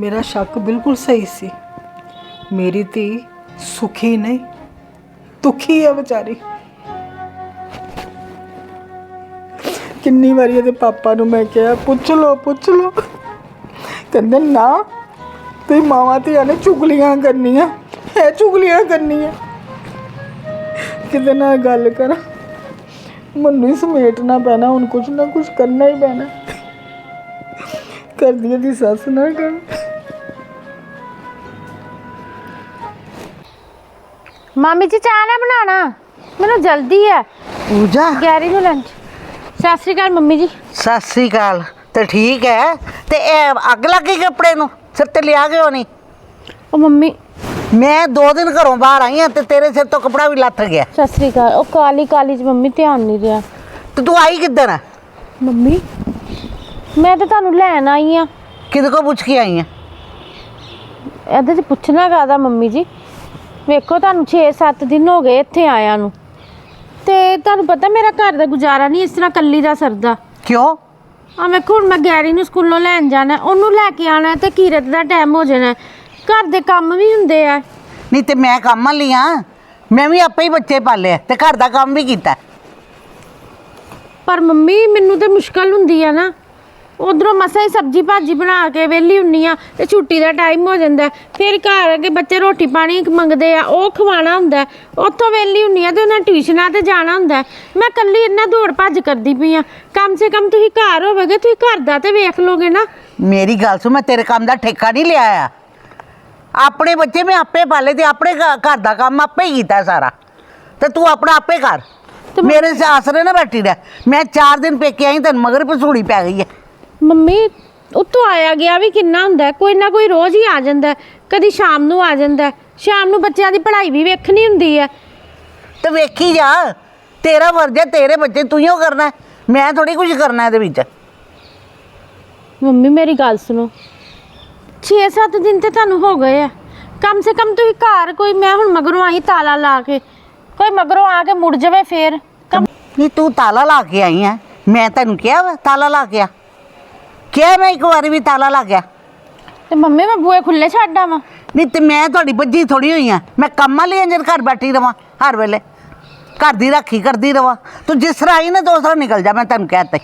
ਮੇਰਾ ਸ਼ੱਕ ਬਿਲਕੁਲ ਸਹੀ ਸੀ। ਮੇਰੀ ਧੀ ਸੁਖੀ ਨਹੀਂ, ਦੁਖੀ ਹੈ ਵਿਚਾਰੀ। ਕਿੰਨੀ ਵਾਰੀ ਇਹਦੇ ਪਾਪਾ ਨੂੰ ਮੈਂ ਕਿਹਾ, ਪੁੱਛ ਲੋ ਪੁੱਛ ਲਓ। ਕਹਿੰਦੇ, ਨਾ ਤੇ ਮਾਵਾਂ ਧੀਆਂ ਨੇ ਚੁਗਲੀਆਂ ਕਰਨੀਆਂ ਹੈ ਚੁਗਲੀਆਂ ਕਰਨੀਆਂ। ਕਿਤੇ ਨਾਲ ਗੱਲ ਕਰਾਂ, ਮੈਨੂੰ ਹੀ ਸਮੇਟਣਾ ਪੈਣਾ, ਹੁਣ ਕੁਝ ਨਾ ਕੁਝ ਕਰਨਾ ਹੀ ਪੈਣਾ। ਕਰਦੀ ਦੀ ਸੱਸ ਨਾ ਕਰ ਮਾਮੀ ਜੀ ਚਾਹ ਨਾ ਬਣਾਣਾ ਮੈਨੂੰ ਜਲਦੀ ਹੈ। ਪੂਜਾ। ਗੈਰੀ ਨੂੰ ਲੰਚ ਸਤਿ ਸ਼੍ਰੀ ਅਕਾਲ ਮੰਮੀ ਜੀ। ਸਤਿ ਸ੍ਰੀ ਅਕਾਲ। ਤੇ ਠੀਕ ਹੈ। ਤੇ ਇਹ ਅੱਗ ਲੱਗੀ ਕੱਪੜੇ ਨੂੰ? ਸਿਰ ਤੇ ਲਿਆ ਗਿਓ ਨਹੀਂ? ਉਹ ਮੰਮੀ। ਮੈਂ ਦੋ ਦਿਨ ਘਰੋਂ ਬਾਹਰ ਆਈ ਹਾਂ ਤੇ ਤੇਰੇ ਸਿਰ ਤੋਂ ਕੱਪੜਾ ਵੀ ਲੱਥ ਗਿਆ। ਸਤਿ ਸ਼੍ਰੀ ਅਕਾਲ। ਉਹ ਕਾਲੀ ਕਾਲੀ ਚ ਮੰਮੀ ਧਿਆਨ ਨਹੀਂ ਰਿਹਾ। ਤੇ ਤੂੰ ਆਈ ਕਿੱਦਣ ਹੈ ਮੰਮੀ ਮੈਂ ਤਾਂ ਤੁਹਾਨੂੰ ਲੈਣ ਆਈ ਆ ਕਿਹਦੇ ਕੋ ਪੁੱਛ ਕੇ ਆਈ ਹੈ? ਇਹਦੇ ਚ ਪੁੱਛਣਾ ਕਾਦਾ ਮੰਮੀ ਜੀ? ਵੇਖੋ ਤੁਹਾਨੂੰ 6-7 ਦਿਨ ਹੋ ਗਏ ਇੱਥੇ ਆਇਆਂ ਨੂੰ। ਤੇ ਤੁਹਾਨੂੰ ਪਤਾ ਮੇਰਾ ਘਰ ਦਾ ਗੁਜ਼ਾਰਾ ਨਹੀਂ ਇਸ ਤਰ੍ਹਾਂ ਕੱਲੀ ਦਾ ਸਰਦਾ। ਕਿਉਂ? ਆ ਵੇਖੋ ਹੁਣ ਮੈਂ ਗੈਰੀ ਨੂੰ ਸਕੂਲੋਂ ਲੈਣ ਜਾਣਾ ਉਹਨੂੰ ਲੈ ਕੇ ਆਣਾ ਤੇ ਕੀਰਤ ਦਾ ਟਾਈਮ ਹੋ ਜਾਣਾ। ਘਰ ਦੇ ਕੰਮ ਵੀ ਹੁੰਦੇ ਆ। ਨਹੀਂ ਤੇ ਮੈਂ ਕੰਮ ਵਾਲੀ ਮੈਂ ਵੀ ਆਪੇ ਹੀ ਬੱਚੇ ਪਾਲੇ ਆ ਤੇ ਘਰ ਦਾ ਕੰਮ ਵੀ ਕੀਤਾ। ਪਰ ਮੰਮੀ ਮੈਨੂੰ ਤੇ ਮੁਸ਼ਕਲ ਹੁੰਦੀ ਆ ਨਾ। ਉਧਰੋਂ ਮਸਾਂ ਹੀ ਸਬਜੀ ਭਾਜੀ ਬਣਾ ਕੇ ਵਿਹਲੀ ਹੁੰਨੀ ਆ ਤੇ ਛੁੱਟੀ ਦਾ ਟਾਈਮ ਹੋ ਜਾਂਦਾ ਹੈ। ਫਿਰ ਘਰ ਅੱਗੇ ਬੱਚੇ ਰੋਟੀ ਪਾਣੀ ਮੰਗਦੇ ਆ ਉਹ ਖਵਾਉਣਾ ਹੁੰਦਾ ਹੈ। ਉੱਥੋਂ ਵਿਹਲੀ ਹੁੰਨੀ ਆ ਤੇ ਉਹਨਾਂ ਟਿਊਸ਼ਨਾਂ ਤੇ ਜਾਣਾ ਹੁੰਦਾ ਹੈ। ਮੈਂ ਕੱਲੀ ਇੰਨਾ ਦੌੜ ਭੱਜ ਕਰਦੀ ਪਈ ਆ। ਕਮ ਸੇ ਕਮ ਤੁਸੀਂ ਘਰ ਹੋਵੋਗੇ ਤੁਸੀਂ ਘਰ ਦਾ ਤੇ ਵੇਖ ਲੋਗੇ ਨਾ। ਮੇਰੀ ਗੱਲ ਸੁਣ ਮੈਂ ਤੇਰੇ ਕੰਮ ਦਾ ਠੇਕਾ ਨਹੀਂ ਲਿਆ ਆ। ਆਪਣੇ ਬੱਚੇ ਮੈਂ ਆਪੇ ਪਾਲੇ ਤੇ ਆਪਣੇ ਘ- ਘਰ ਦਾ ਕੰਮ ਆਪੇ ਹੀ ਕੀਤਾ ਸਾਰਾ। ਤੇ ਤੂੰ ਆਪਣਾ ਆਪੇ ਕਰ। ਤੇ ਮੇਰੇ ਸੇ ਆਸਰੇ ਨਾ ਬੈਠੀ ਰਹਿ। ਮੈਂ 4 ਦਿਨ ਪੇਕੇ ਆਈ ਤੈਨੂੰ ਮਗਰ ਪਸੂੜੀ ਪੈ ਗਈ ਹੈ। ਮੰਮੀ ਉੱਤੋਂ ਆਇਆ ਗਿਆ ਵੀ ਕਿੰਨਾ ਹੁੰਦਾ ਹੈ। ਕੋਈ ਨਾ ਕੋਈ ਰੋਜ਼ ਹੀ ਆ ਜਾਂਦਾ ਹੈ। ਕਦੀ ਸ਼ਾਮ ਨੂੰ ਆ ਜਾਂਦਾ ਹੈ। ਸ਼ਾਮ ਨੂੰ ਬੱਚਿਆਂ ਦੀ ਪੜ੍ਹਾਈ ਵੀ ਵੇਖਣੀ ਹੁੰਦੀ ਹੈ ਤੇ ਵੇਖੀ ਜਾ ਤੇਰਾ ਫਰਜ਼ ਹੈ ਤੇਰੇ ਬੱਚੇ ਤੂੰ ਹੀ ਕਰਨਾ ਹੈ। ਮੈਂ ਥੋੜੀ ਕੁਝ ਕਰਨਾ ਇਹਦੇ ਵਿੱਚ ਮੰਮੀ ਮੇਰੀ ਗੱਲ ਸੁਣੋ 6-7 ਦਿਨ ਤੇ ਤੁਹਾਨੂੰ ਹੋ ਗਏ ਆ ਕਮ ਸੇ ਕਮ ਤੁਸੀਂ ਘਰ ਕੋਈ ਮੈਂ ਹੁਣ ਮਗਰੋਂ ਆਈ ਤਾਲਾ ਲਾ ਕੇ ਕੋਈ ਮਗਰੋਂ ਆ ਕੇ ਮੁੜ ਜਾਵੇ ਫੇਰ ਕਮ- ਨਹੀਂ ਤੂੰ ਤਾਲਾ ਲਾ ਕੇ ਆਈ ਹੈ ਮੈਂ ਤੈਨੂੰ ਕਿਹਾ ਵਾ ਤਾਲਾ ਲਾ ਕੇ ਆ ਕਿਹਾ ਮੈਂ ਇੱਕ ਵਾਰੀ ਵੀ ਤਾਲਾ ਲਾ ਗਿਆ। ਤੇ ਮੰਮੀ ਮੈਂ ਬੂਏ ਖੁੱਲੇ ਛੱਡ ਆਵਾਂ। ਨਹੀਂ ਤੇ ਮੈਂ ਤੁਹਾਡੀ ਬੱਜੀ ਥੋੜੀ ਹੋਈ ਆ। ਮੈਂ ਕੰਮਾਂ ਲਈ ਜਦ ਘਰ ਬੈਠੀ ਰਵਾਂ ਹਰ ਵੇਲੇ। ਘਰ ਦੀ ਰਾਖੀ ਕਰਦੀ ਰਵਾਂ। ਤੂੰ ਜਿਸ ਤਰ੍ਹਾਂ ਆਈ ਨਾ ਤਰ੍ਹਾਂ ਨਿਕਲ ਜਾ ਮੈਂ ਤੈਨੂੰ ਕਹਿ ਤਾ ਈ।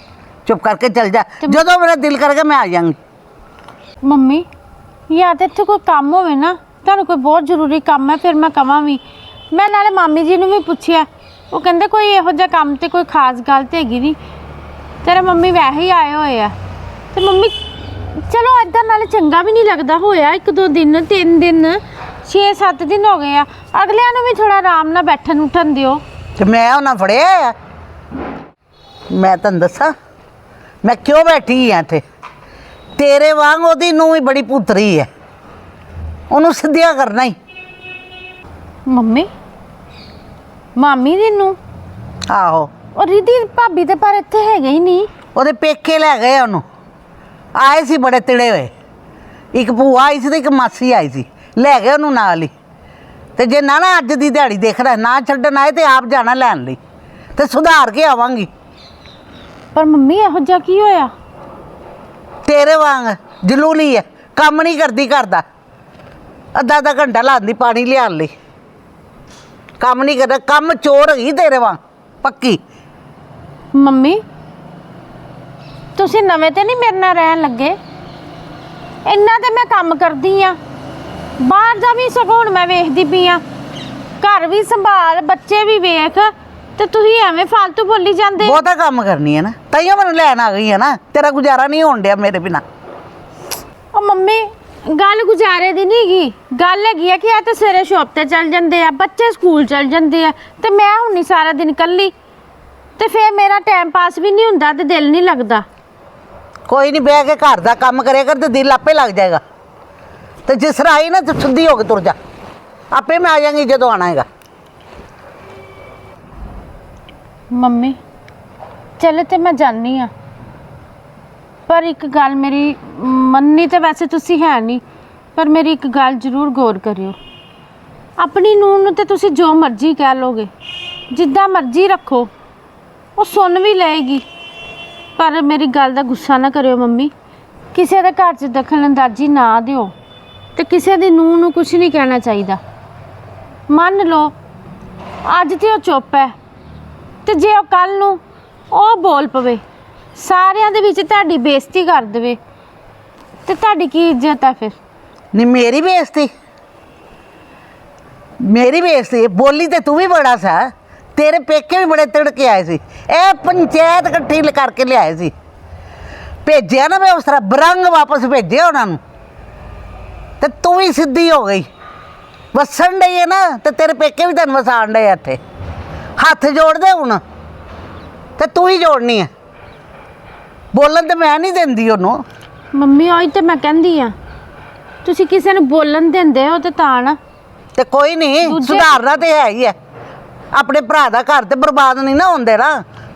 ਚੁੱਪ ਕਰਕੇ ਚੱਲ ਜਾ। ਜਦੋਂ ਮੇਰਾ ਦਿਲ ਕਰੇਗਾ ਮੈਂ ਆ ਜਾਵਾਂਗੀ ਮੰਮੀ ਜਾਂ ਤੇ ਇੱਥੇ ਕੋਈ ਕੰਮ ਹੋਵੇ ਨਾ ਤੁਹਾਨੂੰ ਕੋਈ ਬਹੁਤ ਜ਼ਰੂਰੀ ਕੰਮ ਹੈ ਫਿਰ ਮੈਂ ਕਵਾਂ ਵੀ। ਮੈਂ ਨਾਲੇ ਮਾਮੀ ਜੀ ਨੂੰ ਵੀ ਪੁੱਛਿਆ। ਉਹ ਕਹਿੰਦੇ ਕੋਈ ਇਹੋ ਜਿਹਾ ਕੰਮ ਤੇ ਕੋਈ ਖਾਸ ਗੱਲ ਤੇ ਹੈਗੀ ਨਹੀਂ। ਤੇਰੇ ਮੰਮੀ ਵੈਸੇ ਹੀ ਆਏ ਹੋਏ ਆ। ਤੇ ਮੰਮੀ ਚਲੋ ਏਦਾਂ ਨਾਲੇ ਚੰਗਾ ਵੀ ਨਹੀਂ ਲੱਗਦਾ ਹੋਇਆ ਇੱਕ ਦੋ ਦਿਨ ਤਿੰਨ ਦਿਨ 6-7 ਦਿਨ ਹੋ ਗਏ ਆ। ਅਗਲਿਆਂ ਨੂੰ ਵੀ ਥੋੜਾ ਆਰਾਮ ਨਾਲ ਬੈਠਣ ਉੱਠਣ ਦਿਓ। ਤੇ ਮੈਂ ਉਹਨਾਂ ਫੜਿਆ ਆ। ਮੈਂ ਤੈਨੂੰ ਦੱਸਾਂ ਮੈਂ ਕਿਉਂ ਬੈਠੀ ਆ ਇੱਥੇ? ਤੇਰੇ ਵਾਂਗ ਉਹਦੀ ਨੂੰ ਵੀ ਬੜੀ ਪੁੱਤਰੀ ਹੈ ਉਹਨੂੰ ਸਿੱਧਿਆ ਕਰਨਾ ਹੀ ਮੰਮੀ ਮਾਮੀ ਦੀ ਨੂੰ ਆਹੋ। ਔਰ ਰਿਧੀ ਭਾਬੀ ਤੇ ਪਰ ਇੱਥੇ ਹੈਗੇ ਹੀ ਨਹੀਂ। ਉਹਦੇ ਪੇਕੇ ਲੈ ਗਏ ਉਹਨੂੰ। ਆਏ ਸੀ ਬੜੇ ਤਿੜੇ ਹੋਏ। ਇੱਕ ਭੂਆ ਆਈ ਸੀ ਤੇ ਇੱਕ ਮਾਸੀ ਆਈ ਸੀ। ਲੈ ਗਏ ਉਹਨੂੰ ਨਾਲ ਹੀ। ਤੇ ਜੇ ਨਾ ਨਾ ਅੱਜ ਦੀ ਦਿਹਾੜੀ ਦੇਖਣਾ ਨਾ ਛੱਡਣ ਆਏ ਤੇ ਆਪ ਜਾਣਾ ਲੈਣ ਲਈ। ਤੇ ਸੁਧਾਰ ਕੇ ਆਵਾਂਗੀ। ਪਰ ਮੰਮੀ ਇਹੋ ਜਿਹਾ ਕੀ ਹੋਇਆ? ਤੇਰੇ ਵਾਂਗ ਜਲੂਲੀ ਹੈ ਕੰਮ ਨਹੀਂ ਕਰਦੀ ਕਰਦਾ ਅੱਧਾ ਅੱਧਾ ਘੰਟਾ ਲਾਉਂਦੀ ਪਾਣੀ ਲਿਆਉਣ ਲਈ। ਕੰਮ ਨਹੀਂ ਕਰਦਾ। ਕੰਮ ਚੋਰ ਹੈਗੀ ਤੇਰੇ ਵਾਂਗ। ਪੱਕੀ। ਮੰਮੀ ਤੁਸੀਂ ਨਵੇਂ ਤੇ ਨਹੀਂ ਮੇਰੇ ਨਾਲ ਰਹਿਣ ਲੱਗੇ? ਇੰਨਾ ਤੇ ਮੈਂ ਕੰਮ ਕਰਦੀ ਆ। ਬਾਹਰ ਦਾ ਵੀ ਸਗੋਂ ਹੁਣ ਮੈਂ ਵੇਖਦੀ ਪਈ ਆ। ਘਰ ਵੀ ਸੰਭਾਲ ਬੱਚੇ ਵੀ ਵੇਖ। ਤੇ ਤੁਸੀਂ ਐਵੇਂ ਫालतू ਬੋਲੀ ਜਾਂਦੇ ਬਹੁਤਾ ਕੰਮ ਕਰਨੀ ਹੈ ਨਾ। ਤਾਈਓ ਮੈਨੂੰ ਲੈਣ ਆ ਗਈ ਹੈ ਨਾ। ਤੇਰਾ ਗੁਜ਼ਾਰਾ ਨਹੀਂ ਹੋਣ ਡਿਆ ਮੇਰੇ ਬਿਨਾ। ਉਹ ਮੰਮੀ ਗੱਲ ਗੁਜ਼ਾਰੇ ਦੀ ਨਹੀਂ ਹੈਗੀ। ਗੱਲ ਹੈਗੀ ਆ ਕਿ ਆ ਤੇ ਸਵੇਰੇ ਸ਼ਾਪ ਤੇ ਚੱਲ ਜਾਂਦੇ ਆ ਬੱਚੇ ਸਕੂਲ ਚੱਲ ਜਾਂਦੇ ਆ। ਤੇ ਮੈਂ ਹੁਣ ਨਹੀਂ ਸਾਰਾ ਦਿਨ ਇਕੱਲੀ। ਤੇ ਫੇਰ ਮੇਰਾ ਟਾਈਮ ਪਾਸ ਵੀ ਨਹੀਂ ਹੁੰਦਾ ਤੇ ਦਿਲ ਨਹੀਂ ਲੱਗਦਾ। ਕੋਈ ਨਹੀਂ ਬਹਿ ਕੇ ਘਰ ਦਾ ਕੰਮ ਕਰਿਆ ਕਰ ਤੇ ਦਿਲ ਆਪੇ ਲੱਗ ਜਾਏਗਾ। ਤੇ ਜਿਸ ਤਰ੍ਹਾਂ ਆਈ ਨਾ, ਤੇ ਸਿੱਧੀ ਹੋ ਕੇ ਤੁਰ ਜਾ। ਆਪੇ ਮੈਂ ਆ ਜਾਵਾਂਗੀ ਜਦੋਂ ਆਣਾ ਹੈਗਾ। ਮੰਮੀ, ਚਲੇ ਤੇ ਮੈਂ ਜਾਣੀ ਆ ਪਰ ਇੱਕ ਗੱਲ ਮੇਰੀ ਮੰਨੀ ਤੇ ਵੈਸੇ ਤੁਸੀਂ ਹੈ ਨਹੀਂ, ਪਰ ਮੇਰੀ ਇੱਕ ਗੱਲ ਜ਼ਰੂਰ ਗੌਰ ਕਰਿਓ। ਆਪਣੀ ਨੂੰਹ ਨੂੰ ਤੇ ਤੁਸੀਂ ਜੋ ਮਰਜ਼ੀ ਕਹਿ ਲੋਗੇ, ਜਿੱਦਾਂ ਮਰਜ਼ੀ ਰੱਖੋ, ਉਹ ਸੁਣ ਵੀ ਲਏਗੀ। ਪਰ ਮੇਰੀ ਗੱਲ ਦਾ ਗੁੱਸਾ ਨਾ ਕਰਿਓ ਮੰਮੀ। ਕਿਸੇ ਦੇ ਘਰ 'ਚ ਦਖਲ ਅੰਦਾਜ਼ੀ ਨਾ ਦਿਓ ਤੇ ਕਿਸੇ ਦੀ ਨੂੰਹ ਨੂੰ ਕੁਝ ਨਹੀਂ ਕਹਿਣਾ ਚਾਹੀਦਾ। ਮੰਨ ਲਓ, ਅੱਜ ਤੇ ਉਹ ਚੁੱਪ ਹੈ ਤੇ ਜੇ ਉਹ ਕੱਲ ਨੂੰ ਉਹ ਬੋਲ ਪਵੇ, ਸਾਰਿਆਂ ਦੇ ਵਿੱਚ ਤੁਹਾਡੀ ਬੇਇੱਜ਼ਤੀ ਕਰ ਦੇਵੇ ਤੇ ਤੁਹਾਡੀ ਕੀ ਇੱਜ਼ਤ ਹੈ ਫਿਰ? ਨਹੀਂ, ਮੇਰੀ ਬੇਇੱਜ਼ਤੀ? ਮੇਰੀ ਬੇਇੱਜ਼ਤੀ? ਬੋਲੀ ਤੇ ਤੂੰ ਵੀ ਬੜਾ ਸਾ। ਤੇਰੇ ਪੇਕੇ ਵੀ ਬੜੇ ਤਿੜਕੇ ਆਏ ਸੀ। ਇਹ ਪੰਚਾਇਤ ਇਕੱਠੀ ਲ- ਕਰਕੇ ਲਿਆਏ ਸੀ। ਭੇਜਿਆ ਨਾ ਮੈਂ ਉਸ ਤਰ੍ਹਾਂ ਬਰੰਗ ਵਾਪਸ ਭੇਜਿਆ ਉਹਨਾਂ ਨੂੰ। ਤੇ ਤੂੰ ਵੀ ਸਿੱਧੀ ਹੋ ਗਈ। ਵਸਣ ਡਈ ਹੈ ਨਾ ਤੇ ਤੇਰੇ ਪੇਕੇ ਵੀ ਤੈਨੂੰ ਵਸਾਣ ਡਏ ਆ ਇੱਥੇ। ਹੱਥ ਜੋੜ ਦੇ ਹੁਣ। ਤੇ ਤੂੰ ਹੀ ਜੋੜਨੀ ਹੈ ਬੋਲਣ ਤੇ ਮੈਂ ਨਹੀਂ ਦਿੰਦੀ ਉਹਨੂੰ। ਮੰਮੀ ਉਹੀ ਤੇ ਮੈਂ ਕਹਿੰਦੀ ਆ। ਤੁਸੀਂ ਕਿਸੇ ਨੂੰ ਬੋਲਣ ਦਿੰਦੇ ਹੋ ਤੇ ਤਾਂ ਨਾ। ਤੇ ਕੋਈ ਨਹੀਂ ਦੂਜੇ- ਸੁਧਾਰਨਾ ਤੇ ਹੈ ਹੀ ਹੈ ਆਪਣੇ ਭਰਾ ਦਾ ਘਰ ਤੇ ਬਰਬਾਦ ਨਹੀਂ ਨਾ ਹੁੰਦੇ ਨਾ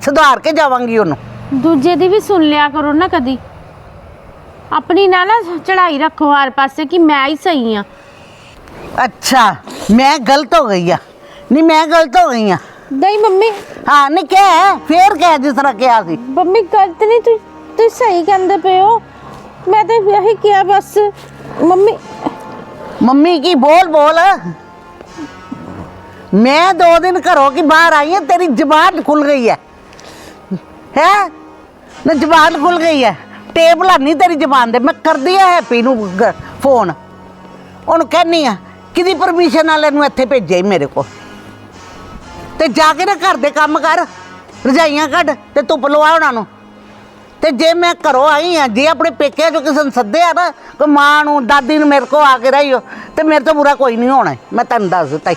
ਸੁਧਾਰ ਕੇ ਜਾਵਾਂਗੀ ਉਹਨੂੰ। ਦੂਜੇ ਦੀ ਵੀ ਸੁਣ ਲਿਆ ਕਰੋ ਨਾ ਕਦੀ। ਆਪਣੀ ਨਾ ਨਾ ਚੜਾਈ ਰੱਖੋ ਹਰ ਪਾਸੇ ਕਿ ਮੈਂ ਹੀ ਸਹੀ ਆ ਅੱਛਾ ਮੈਂ ਗਲਤ ਹੋ ਗਈ ਆ। ਨਹੀਂ ਮੈਂ ਗਲਤ ਹੋ ਗਈ ਆ। ਨਹੀਂ ਮੰਮੀ। ਹਾਂ ਨਹੀਂ ਕਹਿ ਫੇਰ ਕਹਿ ਜਿਸ ਤਰ੍ਹਾਂ ਕਿਹਾ ਸੀ। ਮੰਮੀ ਗਲਤ ਨਹੀਂ ਤੂੰ ਤੂੰ ਸਹੀ ਕਹਿੰਦੇ ਪਏ ਹੋ। ਮੈਂ ਤਾਂ ਇਹੀ ਕਿਹਾ ਬਸ। ਮੰਮੀ। ਮੰਮੀ ਕੀ ਬੋਲ ਬੋਲ ਮੈਂ ਦੋ ਦਿਨ ਘਰੋਂ ਕੀ ਬਾਹਰ ਆਈ ਹਾਂ, ਤੇਰੀ ਜ਼ਬਾਨ ਖੁੱਲ ਗਈ ਹੈ। ਹੈ? ਨਾ ਜ਼ਬਾਨ ਖੁੱਲ ਗਈ ਹੈ। ਟੇਬਲ ਨਹੀਂ ਤੇਰੀ ਜ਼ਬਾਨ ਦੇ ਮੈਂ ਕਰਦੀ ਆ ਹੈਪੀ ਨੂੰ ਗ- ਫੋਨ। ਉਹਨੂੰ ਕਹਿੰਨੀ ਆ, ਕਿਹਦੀ ਪਰਮਿਸ਼ਨ ਨਾਲ ਇਹਨੂੰ ਇੱਥੇ ਭੇਜਿਆ ਈ ਮੇਰੇ ਕੋਲ? ਤੇ ਜਾ ਕੇ ਨਾ ਘਰ ਦੇ ਕੰਮ ਕਰ, ਰਜਾਈਆਂ ਕੱਢ ਤੇ ਧੁੱਪ ਲਵਾ ਉਹਨਾਂ ਨੂੰ। ਤੇ ਜੇ ਮੈਂ ਘਰੋਂ ਆਈ ਆ, ਜੇ ਆਪਣੇ ਪੇਕਿਆਂ ਚੋਂ ਕਿਸੇ ਨੂੰ ਸੱਦਿਆ ਨਾ ਕੋ ਮਾਂ ਨੂੰ, ਦਾਦੀ ਨੂੰ ਮੇਰੇ ਕੋਲ ਆ ਕੇ ਰਹੀਓ, ਤੇ ਮੇਰੇ ਤੋਂ ਬੁਰਾ ਕੋਈ ਨਹੀਂ ਹੋਣਾ ਮੈਂ ਤੈਨੂੰ ਦੱਸ ਦਿੱਤਾ ਈ।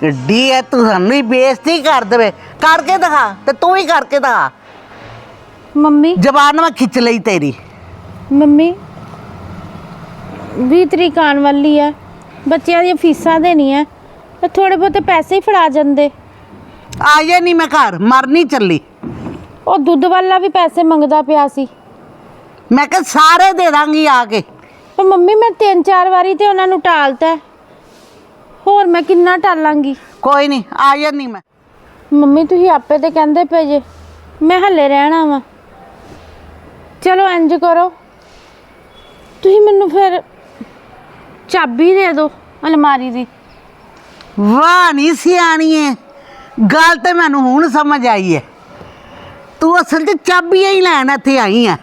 ਕਿੱਡੀ ਐ ਤੂੰ ਸਾਨੂੰ ਹੀ ਬੇਇੱਜ਼ਤੀ ਕਰ ਦੇਵੇ। ਕਰਕੇ ਦਿਖਾ ਤੇ ਤੂੰ ਹੀ ਕਰਕੇ ਦਿਖਾ। ਮੰਮੀ। ਜ਼ਬਾਨ ਮੈਂ ਖਿੱਚ ਲਈ ਤੇਰੀ। ਮੰਮੀ 20 ਤਰੀਕ ਆਉਣ ਵਾਲੀ ਹੈ ਬੱਚਿਆਂ ਦੀਆਂ ਫੀਸਾਂ ਦੇਣੀਆਂ ਤੇ ਥੋੜੇ ਬਹੁਤੇ ਪੈਸੇ ਹੀ ਫੜਾ ਜਾਂਦੇ। ਆਏ ਨਹੀਂ ਮੈਂ ਘਰ ਮਰ ਨਹੀਂ ਚੱਲੀ। ਉਹ ਦੁੱਧ ਵਾਲਾ ਵੀ ਪੈਸੇ ਮੰਗਦਾ ਪਿਆ ਸੀ। ਮੈਂ ਕਿਹਾ ਸਾਰੇ ਦੇ ਦਾਂਗੀ ਆ ਕੇ। ਪਰ ਮੰਮੀ ਮੈਂ ਤਿੰਨ ਚਾਰ ਵਾਰੀ ਤੇ ਉਹਨਾਂ ਨੂੰ ਟਾਲਤਾ। ਹੈ। ਹੋਰ ਮੈਂ ਕਿੰਨਾ ਟਾਲਾਂਗੀ? ਕੋਈ ਨਹੀਂ ਆਏ ਨਹੀਂ ਮੈਂ। ਮੰਮੀ ਤੁਸੀਂ ਆਪੇ ਤੇ ਕਹਿੰਦੇ ਪਏ ਜੇ। ਮੈਂ ਹੱਲੇ ਰਹਿਣਾ ਵਾ। ਚਲੋ ਇੰਜ ਕਰੋ। ਤੁਸੀਂ ਮੈਨੂੰ ਫਿਰ ਚਾਬੀ ਦੇ ਦਿਓ ਅਲਮਾਰੀ ਦੀ। ਵਾਹ ਨਹੀਂ ਸਿਆਣੀ ਏ। ਗੱਲ ਤੇ ਮੈਨੂੰ ਹੁਣ ਸਮਝ ਆਈ ਏ। ਤੂੰ ਅਸਲ 'ਚ ਚਾਬੀਆਂ ਹੀ ਲੈਣ ਇੱਥੇ ਆਈ ਆ।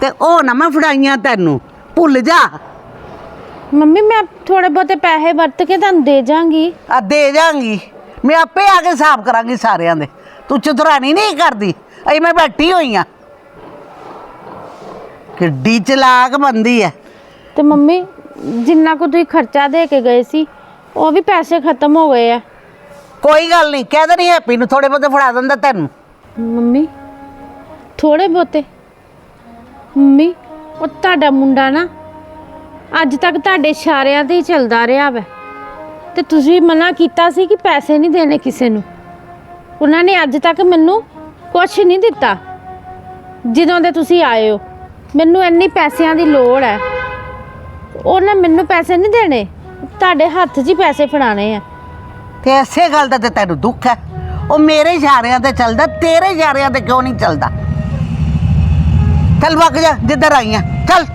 ਤੇ ਉਹ ਨਾ ਮੈਂ ਫੜਾਈਆਂ ਤੈਨੂੰ। ਭੁੱਲ ਜਾ। ਮੰਮੀ ਮੈਂ ਥੋੜੇ ਬਹੁਤੇ ਪੈਸੇ ਵਰਤ ਕੇ ਤੁਹਾਨੂੰ ਦੇ ਜਾਾਂਗੀ ਆ ਦੇ ਜਾਾਂਗੀ ਮੈਂ ਆਪੇ ਆ ਕੇ ਹਿਸਾਬ ਕਰਾਂਗੀ ਸਾਰਿਆਂ ਦੇ। ਤੂੰ ਚਤੁਰਾਣੀ ਨਹੀਂ ਕਰਦੀ। ਅਈ ਮੈਂ ਬੈਠੀ ਹੋਈ ਆ। ਕਿੱਡੀ ਚਲਾਕ ਬੰਦੀ ਐ। ਤੇ ਮੰਮੀ ਜਿੰਨਾ ਕੁ ਤੁਸੀਂ ਖਰਚਾ ਦੇ ਕੇ ਗਏ ਸੀ ਉਹ ਵੀ ਪੈਸੇ ਖਤਮ ਹੋ ਗਏ ਆ। ਕੋਈ ਗੱਲ ਨਹੀਂ ਕਹਿ ਨਹੀਂ ਹੈਪੀ ਨੂੰ ਥੋੜੇ ਬਹੁਤੇ ਫੜਾ ਦਿੰਦਾ ਤੈਨੂੰ। ਮੰਮੀ ਥੋੜੇ ਬਹੁਤੇ। ਮੰਮੀ ਉਹ ਤੁਹਾਡਾ ਮੁੰਡਾ ਨਾ ਅੱਜ ਤੱਕ ਤੁਹਾਡੇ ਇਸ਼ਾਰਿਆਂ ਤੇ ਹੀ ਚੱਲਦਾ ਰਿਹਾ ਵੈ। ਤੇ ਤੁਸੀਂ ਮਨਾ ਕੀਤਾ ਸੀ ਕਿ ਪੈਸੇ ਨਹੀਂ ਦੇਣੇ ਕਿਸੇ ਨੂੰ। ਉਹਨਾਂ ਨੇ ਅੱਜ ਤੱਕ ਮੈਨੂੰ ਕੁਝ ਨਹੀਂ ਦਿੱਤਾ। ਜਦੋਂ ਦੇ ਤੁਸੀਂ ਆਏ ਹੋ, ਮੈਨੂੰ ਇੰਨੀ ਪੈਸਿਆਂ ਦੀ ਲੋੜ ਹੈ। ਉਹਨੇ ਮੈਨੂੰ ਪੈਸੇ ਨਹੀਂ ਦੇਣੇ। ਤੁਹਾਡੇ ਹੱਥ 'ਚ ਹੀ ਪੈਸੇ ਫੜਾਣੇ ਆ। ਤੇ ਐਸੇ ਗੱਲ ਦਾ ਤੇ ਤੈਨੂੰ ਦੁੱਖ ਹੈ। ਉਹ ਮੇਰੇ ਇਸ਼ਾਰਿਆਂ ਤੇ ਚੱਲਦਾ, ਤੇਰੇ ਇਸ਼ਾਰਿਆਂ ਤੇ ਕਿਉਂ ਨਹੀਂ ਚੱਲਦਾ? ਚੱਲ ਵਗ ਜਾ, ਜਿੱਧਰ ਆਈਆਂ, ਚੱਲ।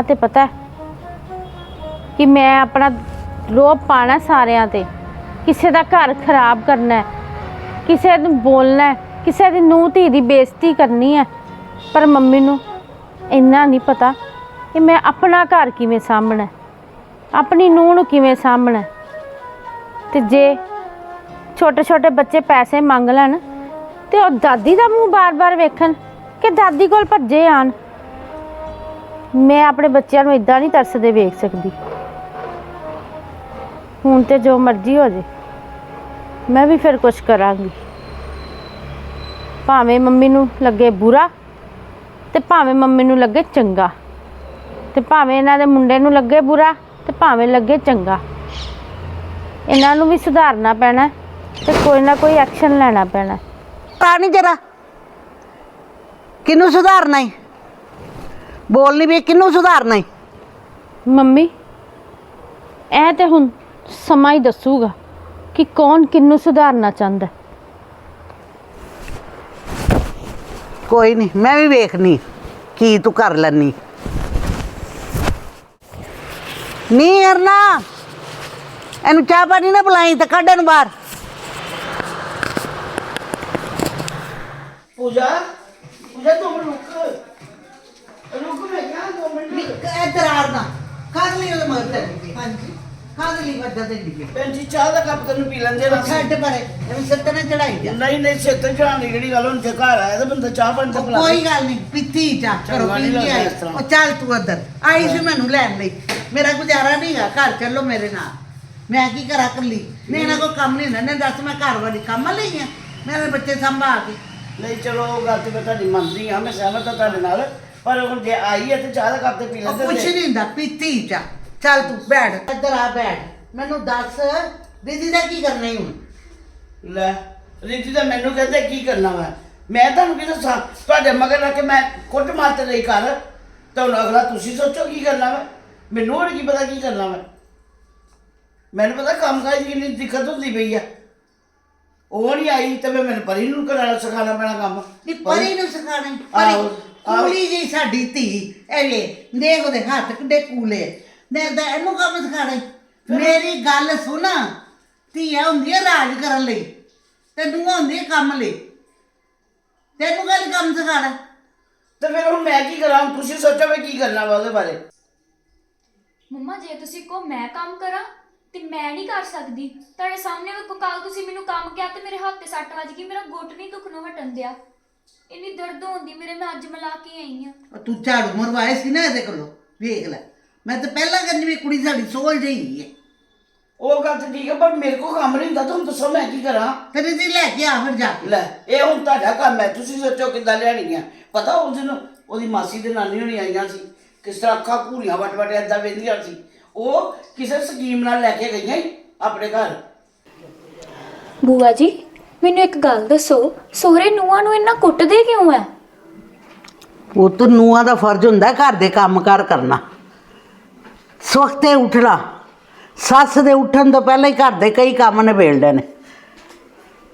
ਆ ਤੇ ਪਤਾ ਹੈ ਕਿ ਮੈਂ ਆਪਣਾ ਰੋਬ ਪਾਣਾ ਸਾਰਿਆਂ ਤੇ ਕਿਸੇ ਦਾ ਘਰ ਖਰਾਬ ਕਰਨਾ ਹੈ ਕਿਸੇ ਨੂੰ ਬੋਲਣਾ ਹੈ ਕਿਸੇ ਦੀ ਨੂੰਹ ਧੀ ਦੀ ਬੇਇੱਜ਼ਤੀ ਕਰਨੀ ਹੈ ਪਰ ਮੰਮੀ ਨੂੰ ਇੰਨਾ ਨਹੀਂ ਪਤਾ ਕਿ ਮੈਂ ਆਪਣਾ ਘਰ ਕਿਵੇਂ ਸਾਂਭਣਾ ਹੈ, ਆਪਣੀ ਨੂੰਹ ਨੂੰ ਕਿਵੇਂ ਸਾਂਭਣਾ ਹੈ। ਤੇ ਜੇ ਛੋਟੇ ਛੋਟੇ ਬੱਚੇ ਪੈਸੇ ਮੰਗ ਲੈਣ ਤੇ ਉਹ ਦਾਦੀ ਦਾ ਮੂੰਹ ਬਾਰ-ਬਾਰ ਵੇਖਣ ਕਿ ਦਾਦੀ ਕੋਲ ਭੱਜੇ ਆਣ ਮੈਂ ਆਪਣੇ ਬੱਚਿਆਂ ਨੂੰ ਇਦਾਂ ਨਹੀਂ ਤਰਸਦੇ ਵੇਖ ਸਕਦੀ। ਹੁਣ ਤੇ ਜੋ ਮਰਜ਼ੀ ਹੋ ਜੇ, ਮੈਂ ਵੀ ਫਿਰ ਕੁਝ ਕਰਾਂਗੀ। ਭਾਵੇਂ ਮੰਮੀ ਨੂੰ ਲੱਗੇ ਬੁਰਾ ਤੇ ਭਾਵੇਂ ਮੰਮੀ ਨੂੰ ਲੱਗੇ ਚੰਗਾ, ਤੇ ਭਾਵੇਂ ਇਹਨਾਂ ਦੇ ਮੁੰਡੇ ਨੂੰ ਲੱਗੇ ਬੁਰਾ ਤੇ ਭਾਵੇਂ ਲੱਗੇ ਚੰਗਾ। ਇਹਨਾਂ ਨੂੰ ਵੀ ਸੁਧਾਰਨਾ ਪੈਣਾ ਹੈ ਤੇ ਕੋਈ ਨਾ ਕੋਈ ਐਕਸ਼ਨ ਲੈਣਾ ਪੈਣਾ। ਹੈ। ਜਰਾ? ਕਿਹਨੂੰ ਸੁਧਾਰਨਾ ਈ? ਬੋਲ ਨਹੀਂ ਵੀ ਕਿਹਨੂੰ ਸੁਧਾਰਨਾ ਈ ਮੰਮੀ ਇਹ ਤੇ ਹੁਣ ਸਮਾਂ ਹੀ ਦੱਸੂਗਾ ਕਿ ਕੌਣ ਕਿੰਨੂੰ ਸੁਧਾਰਨਾ ਚਾਹੁੰਦਾ ਹੈ। ਕੋਈ ਨਹੀਂ ਮੈਂ ਵੀ ਵੇਖਨੀ ਕੀ ਤੂੰ ਕਰ ਲੈਨੀ ਨਹੀਂ ਅਰਨਾ ਇਹਨੂੰ ਚਾਹ ਪਾਣੀ ਨਾ ਬੁਲਾਈ ਤਾਂ ਕੱਢਣ ਬਾਹਰ। ਪੂਜਾ ਪੂਜਾ ਤੂੰ ਰੁਕ। ਰੁਕ ਮੈਂ ਕਿਹਾ ਦੋ ਮਿੰਟ ਇੱਧਰ ਆਰਨਾ ਕਾਹਦੇ ਲਈ ਉਹਦੇ ਮਗਰ ਚੱਲੀ ਹਾਂਜੀ। ਕਾਹਦੇ ਲਈ ਵੱਜਾ ਤੇ ਡਿੱਗੇ ਭੈਣ ਜੀ ਚਾਹ ਦਾ ਕੱਪ ਤੈਨੂੰ ਪੀ ਲੈਂਦੇ ਨਾ ਛੱਡ ਪਰੇ ਇਹਨੂੰ ਸਿੱਤੇ ਨੇ ਚੜਾਈ ਜਾ। ਨਹੀਂ ਨਹੀਂ ਸਿੱਤੇ ਚੜਾਉਣ ਦੀ ਕਿਹੜੀ ਗੱਲ ਹੁਣ ਤੇ ਘਰ ਆਇਆ ਤਾਂ ਬੰਦਾ ਚਾਹ ਪਾਣੀ ਤਾਂ ਪਿਲਾ ਕੋਈ ਗੱਲ ਨਹੀਂ ਪੀਤੀ ਚਾ ਕਰੋ ਚੰਗਾ ਪੀ ਨਹੀਂ ਕੇ ਲੱਗਦਾ ਆਈ। ਇਸ ਤਰ੍ਹਾਂ। ਉਹ ਚੱਲ ਤੂੰ ਅੰਦਰ ਆਈ ਸੀ ਮੈਨੂੰ ਲੈਣ ਲਈ। ਮੇਰਾ ਗੁਜ਼ਾਰਾ ਨਹੀਂਗਾ ਘਰ ਚੱਲੋ ਮੇਰੇ ਨਾਲ। ਮੈਂ ਕੀ ਕਰਾਂ ਕੱਲੀ ਨਹੀਂ ਇਹਨਾਂ ਕੋਈ ਕੰਮ ਨਹੀਂ ਨੇ ਦੱਸ ਮੈਂ ਘਰ ਵਾਲੀ ਕੰਮ ਲਈ ਆ। ਮੇਰੇ ਬੱਚੇ ਸੰਭਾਲ ਕੇ। ਨਹੀਂ ਚਲੋ ਉਹ ਗੱਲ ਤੇ ਮੈਂ ਤੁਹਾਡੀ ਮੰਨਦੀ ਹਾਂ ਮੈਂ ਸਹਿਮਤ ਹਾਂ ਤੁਹਾਡੇ ਨਾਲ। ਪਰ ਹੁਣ ਜੇ ਆਈ ਹੈ ਤੇ ਚਾਹ ਦਾ ਕੱਪ ਤੇ ਪੀ ਉਹ ਲੈਂਦੇ ਕੁਛ ਨਹੀਂ ਹੁੰਦਾ ਪੀਤੀ ਚਾ ਚੱਲ ਤੂੰ ਬੈਠ ਇੱਧਰ ਆ ਬੈਠ। ਮੈਨੂੰ ਦੱਸ ਦੀਦੀ ਦਾ ਕੀ ਕਰਨਾ ਹੀ ਹੁਣ? ਲੈ ਰੀਤੀ ਤਾਂ ਮੈਨੂੰ ਕਹਿੰਦੇ ਕੀ ਕਰਨਾ ਵਾ। ਮੈਂ ਤੁਹਾਨੂੰ ਕੀ ਦੱਸਾਂ ਤੁਹਾਡੇ ਮਗਰ ਲੱਗ ਕੇ ਮੈਂ ਕੁੱਟ ਮਾਰ ਤੇ ਨਹੀਂ ਕਰ। ਤਾਂ ਹੁਣ ਅਗਲਾ ਤੁਸੀਂ ਸੋਚੋ ਕੀ ਕਰਨਾ ਵਾ। ਮੈਨੂੰ ਹੁਣ ਕੀ ਪਤਾ ਕੀ ਕਰਨਾ ਵਾ। ਮੈਨੂੰ ਪਤਾ ਕੰਮ ਕਾਜ ਦੀ ਕਿੰਨੀ ਦਿੱਕਤ ਹੁੰਦੀ ਪਈ ਆ। ਉਹ ਨਹੀਂ ਆਈ ਤੇ ਫਿਰ ਮੈਨੂੰ ਪਰੀ ਨੂੰ ਕਰਾਣਾ ਸਿਖਾਉਣਾ ਪੈਣਾ ਕੰਮ। ਨੀ ਪਰੀ ਨੂੰ ਸਿਖਾਣਾ ਈ। ਪਰੀ ਆਹੋ। ਕੂਲੀ ਜੀ ਸਾਡੀ ਧੀ ਇਹ ਵੇ ਦੇਖ ਉਹਦੇ ਹੱਥ ਕਿੱਡੇ ਕੂਲੇ। ਦੇਖਦਾ ਇਹਨੂੰ ਕੰਮ ਸਿਖਾਣਾ। ਮੇਰੀ ਗੱਲ ਸੁਣ ਧੀਆ ਹੁੰਦੀ ਹੈ ਰਾਜ ਕਰਨ ਲਈ ਤੇ ਨੂੰਹ ਹੁੰਦੀ ਹੈ ਕੰਮ ਲਈ। ਤੈਨੂੰ ਗੱਲ ਕੰਮ ਸਿਖਾਣਾ ਤੇ ਫਿਰ ਹੁਣ ਮੈਂ ਕੀ ਕਰਾਂ? ਤੁਸੀਂ ਸੋਚੋ ਮੈਂ ਕੀ ਕਰਨਾ ਵਾ ਉਹਦੇ ਬਾਰੇ। ਮੰਮਾ ਜੇ ਤੁਸੀਂ ਕੋ ਮੈਂ ਕੰਮ ਕਰਾਂ ਤੇ ਮੈਂ ਨਹੀਂ ਕਰ ਸਕਦੀ ਤੁਹਾਡੇ ਸਾਹਮਣੇ ਵੇਖੋ ਕੱਲ ਤੁਸੀਂ ਮੈਨੂੰ ਕੰਮ ਕਿਹਾ ਤੇ ਮੇਰੇ ਹੱਥ ਤੇ ਸੱਟ ਵੱਜ ਗਈ ਮੇਰਾ ਗੁੱਟ ਨਹੀਂ ਦੁਖਣੋਂ ਹਟਣ ਦਿਆ। ਇੰਨੀ ਦਰਦ ਹੁੰਦੀ ਮੇਰੇ ਮੈਂ ਅੱਜ ਮਿਲਾ ਕੇ ਆਈ ਆ। ਤੂੰ ਝਾੜੂ ਮਰਵਾਏ ਸੀ ਨਾ ਇਹਦੇ ਕੋਲੋਂ ਵੇਖ ਲੈ। ਮੈਂ ਤਾਂ ਪਹਿਲਾਂ ਕਹਿੰਦੀ ਵੀ ਕੁੜੀ ਸਾਡੀ ਸੋਲ ਜਈ ਹੈ ਉਹ ਗੱਲ ਤਾਂ ਠੀਕ ਹੈ ਪਰ ਮੇਰੇ ਕੋਲ ਕੰਮ ਨਹੀਂ ਹੁੰਦਾ ਤੁਹਾਨੂੰ ਦੱਸੋ ਮੈਂ ਕੀ ਕਰਾਂ? ਤੇ ਦੀਦੀ ਲੈ ਕੇ ਆ ਫਿਰ ਜਾ ਕੇ। ਲੈ ਇਹ ਹੁਣ ਤੁਹਾਡਾ ਕੰਮ ਹੈ ਤੁਸੀਂ ਸੋਚੋ ਕਿੱਦਾਂ ਲਿਆਣੀਆਂ ਪਤਾ ਉਸ ਦਿਨ ਉਹਦੀ ਮਾਸੀ ਦੇ ਨਾਨੀ ਹੋਣੀ ਆਈਆਂ ਸੀ ਕਿਸ ਤਰ੍ਹਾਂ ਅੱਖਾਂ ਘੂਰੀਆਂ ਵਟ ਵਟ ਏਦਾਂ ਵੇਂਦੀਆਂ ਸੀ। ਉਹ ਕਿਸੇ ਸਕੀਮ ਨਾਲ ਲੈ ਕੇ ਗਈਆਂ ਈ ਆਪਣੇ ਘਰ। ਬੂਆ ਜੀ ਮੈਨੂੰ ਇੱਕ ਗੱਲ ਦੱਸੋ, ਸੋਹਰੇ ਨੂਆਂ ਨੂੰ ਇੰਨਾ ਕੁੱਟਦੇ ਕਿਉਂ ਐ? ਉਹ ਤਾਂ ਨੂੰਹਾਂ ਦਾ ਫਰਜ਼ ਹੁੰਦਾ ਘਰ ਦੇ ਕੰਮਕਾਰ ਕਰਨਾ। ਸਵਖਤੇ ਉੱਠਣਾ ਸੱਸ ਦੇ ਉੱਠਣ ਤੋਂ ਪਹਿਲਾਂ ਹੀ ਘਰ ਦੇ ਕਈ ਕੰਮ ਨਿਬੇੜਦੇ ਨੇ।